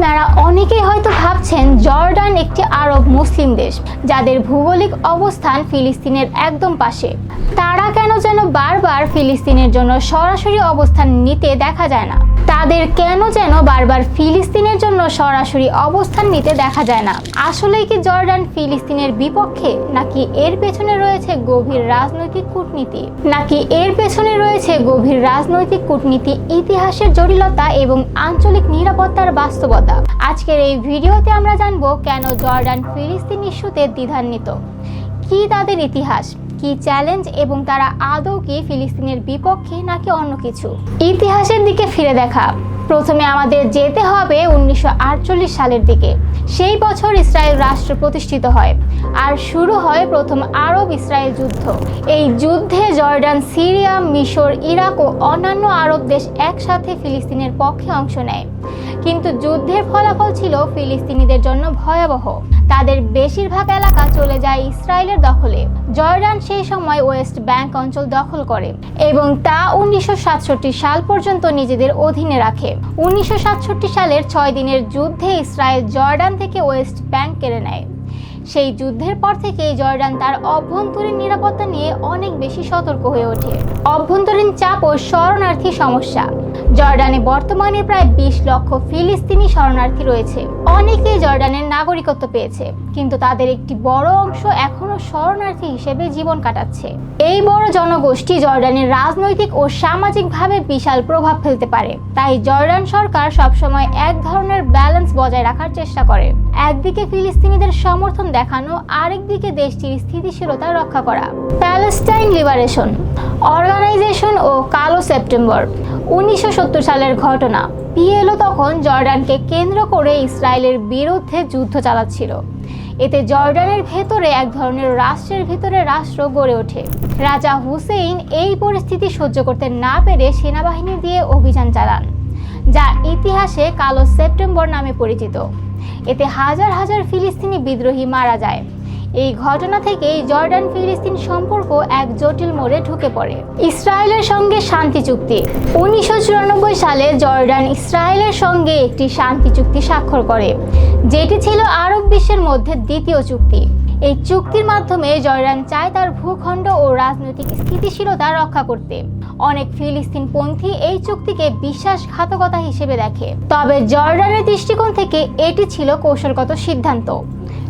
আপনারা অনেকেই হয়তো ভাবছেন জর্ডান একটি আরব মুসলিম দেশ, যাদের ভৌগোলিক অবস্থান ফিলিস্তিনের একদম পাশে। তারা কেন যেন বারবার ফিলিস্তিনের জন্য সরাসরি অবস্থান নিতে দেখা যায় না? তাদের কেন যেন বারবার ফিলিস্তিনের জন্য সরাসরি অবস্থান নিতে দেখা যায় না? আসলেই কি জর্ডান ফিলিস্তিনের বিপক্ষে, নাকি এর পেছনে রয়েছে গভীর রাজনৈতিক কূটনীতি? নাকি এর পেছনে রয়েছে গভীর রাজনৈতিক কূটনীতি, ইতিহাসের জটিলতা এবং আঞ্চলিক নিরাপত্তার বাস্তবতা? আজকের এই ভিডিওতে আমরা জানব কেন জর্ডান ফিলিস্তিন ইস্যুতে দ্বিধান্বিত। কি তাদের ইতিহাস, কি চ্যালেঞ্জ এবং তারা আদৌ কি ফিলিস্তিনের বিপক্ষে নাকি অন্য কিছু? ইতিহাসের দিকে ফিরে দেখা। প্রথমে আমাদের যেতে হবে উনিশশো আটচল্লিশ সালের দিকে। সেই বছর ইসরায়েল রাষ্ট্র প্রতিষ্ঠিত হয়। আর শুরু হয় প্রথম আরব ইসরায়েল যুদ্ধ। এই যুদ্ধে জর্ডান, সিরিয়া, মিশর, ইরাক ও অন্যান্য আরব দেশ একসাথে ফিলিস্তিনের পক্ষে অংশ নেয়। কিন্তু যুদ্ধের ফলাফল ছিল ফিলিস্তিনিদের জন্য ভয়াবহ। তাদের বেশিরভাগ এলাকা চলে যায় ইসরায়েলের দখলে। জর্ডান সেই সময় ওয়েস্ট ব্যাংক অঞ্চল দখল করে এবং তা উনিশশো সাতষট্টি সাল পর্যন্ত নিজেদের অধীনে রাখে। উনিশশো সাতষট্টি সালের ছয় দিনের যুদ্ধে ইসরায়েল জর্ডান থেকে ওয়েস্ট ব্যাংক কেড়ে নেয়। সেই যুদ্ধের পর থেকে জর্ডান তার অভ্যন্তরীণ নিরাপত্তা নিয়ে অনেক বেশি সতর্ক হয়ে ওঠে। অভ্যন্তরীণ চাপ ও শরণার্থী সমস্যা। জর্ডানে বর্তমানে প্রায় বিশ লক্ষ ফিলিস্তিনি শরণার্থী রয়েছে। অনেকেই জর্ডানের নাগরিকত্ব পেয়েছে, কিন্তু তাদের একটি বড় অংশ এখনও শরণার্থী হিসেবে জীবন কাটাচ্ছে। এই বড় জনগোষ্ঠী জর্ডানের রাজনৈতিক ও সামাজিকভাবে বিশাল প্রভাব ফেলতে পারে। তাই জর্ডান সরকার সবসময় এক ধরনের ব্যালেন্স বজায় রাখার চেষ্টা করে। একদিকে ফিলিস্তিনিদের সমর্থন দেখানো আরেকদিকে দেশটির স্থিতিশীলতা রক্ষা করা। প্যালেস্টাইন লিবারেশন, অর্গানাইজেশন ও কালো সেপ্টেম্বর, উনিশশো সত্তর সালের ঘটনা। পিএলও তখন জর্ডানকে কেন্দ্র করে ইসরায়েলের বিরুদ্ধে যুদ্ধ চালাচ্ছিল। এতে জর্ডানের ভেতরে এক ধরনের রাষ্ট্রের ভিতরে রাষ্ট্র গড়ে ওঠে। রাজা হুসেইন এই পরিস্থিতি সহ্য করতে না পেরে সেনাবাহিনী দিয়ে অভিযান চালান। যা ইতিহাসে কালো সেপ্টেম্বর নামে পরিচিত। এতে হাজার হাজার ফিলিস্তিনি বিদ্রোহী মারা যায়। এই ঘটনা থেকেই জর্ডান ফিলিস্তিন সম্পর্ক এক জটিল মোড়ে ঢুকে পড়ে। ইসরায়েলের সঙ্গে শান্তি চুক্তি। উনিশশো চুরানব্বই সালে জর্ডান ইসরায়েলের সঙ্গে একটি শান্তি চুক্তি স্বাক্ষর করে, যেটি ছিল আরব বিশ্বের মধ্যে দ্বিতীয় চুক্তি। এই চুক্তির মাধ্যমে জর্ডান চায় তার ভূখণ্ড ও রাজনৈতিক স্থিতিশীলতা রক্ষা করতে। অনেক ফিলিস্তিনপন্থী এই চুক্তিকে বিশ্বাসঘাতকতা হিসেবে দেখে। তবে জর্ডানের দৃষ্টিকোণ থেকে এটি ছিল কৌশলগত সিদ্ধান্ত।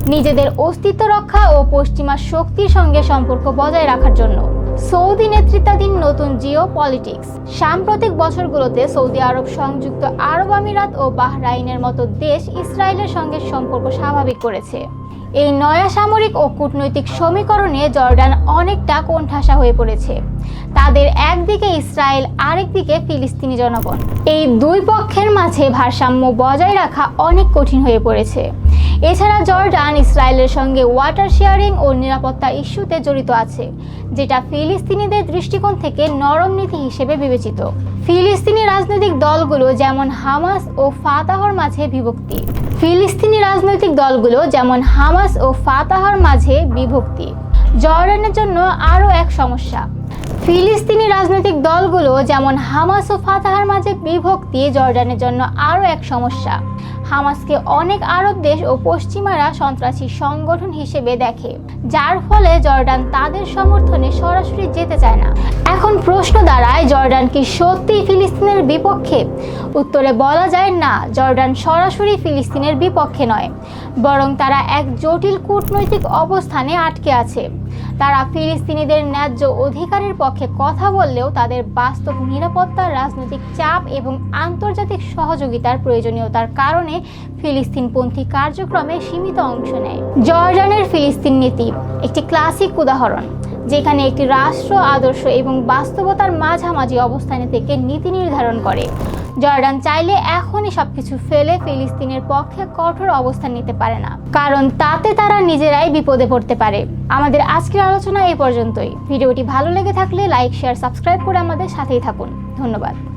নিজেদের অস্তিত্ব রক্ষা ও পশ্চিমা শক্তির সঙ্গে সম্পর্ক বজায় রাখার জন্য। সৌদি নেতৃত্বাধীন নতুন জিও পলিটিক্স। সাম্প্রতিক বছরগুলোতে সৌদি আরব সংযুক্ত আরব আমিরাত ও বাহরাইনের মতো দেশ ইসরায়েলের সঙ্গে সম্পর্ক স্বাভাবিক করেছে। এই নয়া সামরিক ও কূটনৈতিক সমীকরণে জর্ডান অনেকটা কোণঠাসা হয়ে পড়েছে। তাদের একদিকে ইসরায়েল, আরেকদিকে ফিলিস্তিনি জনগণ। এই দুই পক্ষের মাঝে ভারসাম্য বজায় রাখা অনেক কঠিন হয়ে পড়েছে। এছাড়া জর্ডান, ইসরায়েলের সঙ্গে ওয়াটার শেয়ারিং ও নিরাপত্তা ইস্যুতে জড়িত আছে, যেটা ফিলিস্তিনিদের দৃষ্টিকোণ থেকে নরম নীতি হিসেবে বিবেচিত। ফিলিস্তিনি রাজনৈতিক দলগুলো যেমন হামাস ও ফাতাহর মাঝে বিভক্তি। ফিলিস্তিনি রাজনৈতিক দলগুলো যেমন হামাস ও ফাতাহর মাঝে বিভক্তি। জর্ডানের জন্য আরও এক সমস্যা। ফিলিস্তিনি রাজনৈতিক দলগুলো যেমন হামাস ও ফাতাহার মাঝে বিভক্তি জর্ডানের জন্য আরও এক সমস্যা। হামাসকে অনেক আরব দেশ ও পশ্চিমারা সন্ত্রাসী সংগঠন হিসেবে দেখে, যার ফলে জর্ডান তাদের সমর্থনে সরাসরি যেতে চায় না। এখন প্রশ্ন দাঁড়ায়, জর্ডান কি সত্যি ফিলিস্তিনের বিপক্ষে? উত্তরে বলা যায় না, জর্ডান সরাসরি ফিলিস্তিনের বিপক্ষে নয়, বরং তারা এক জটিল কূটনৈতিক অবস্থানে আটকে আছে। তারা ফিলিস্তিনিদের ন্যায্য অধিকারের পক্ষে কথা বললেও তাদের বাস্তব নিরাপত্তা রাজনৈতিক চাপ এবং আন্তর্জাতিক সহযোগিতার প্রয়োজনীয়তার কারণে ফিলিস্তিনপন্থী কার্যক্রমে সীমিত অংশ নেয়। জর্ডানের ফিলিস্তিন নীতি একটি ক্লাসিক উদাহরণ, যেখানে একটি রাষ্ট্র, আদর্শ এবং বাস্তবতার মাঝামাঝি অবস্থানে থেকে নীতি নির্ধারণ করে। জর্ডান চাইলে এখনই সবকিছু ফেলে ফিলিস্তিনের পক্ষে কঠোর অবস্থান নিতে পারে না। কারণ তাতে তারা নিজেরাই বিপদে পড়তে পারে। আমাদের আজকের আলোচনা এই পর্যন্তই। ভিডিওটি ভালো লেগে থাকলে লাইক, শেয়ার, সাবস্ক্রাইব করে আমাদের সাথেই থাকুন। ধন্যবাদ।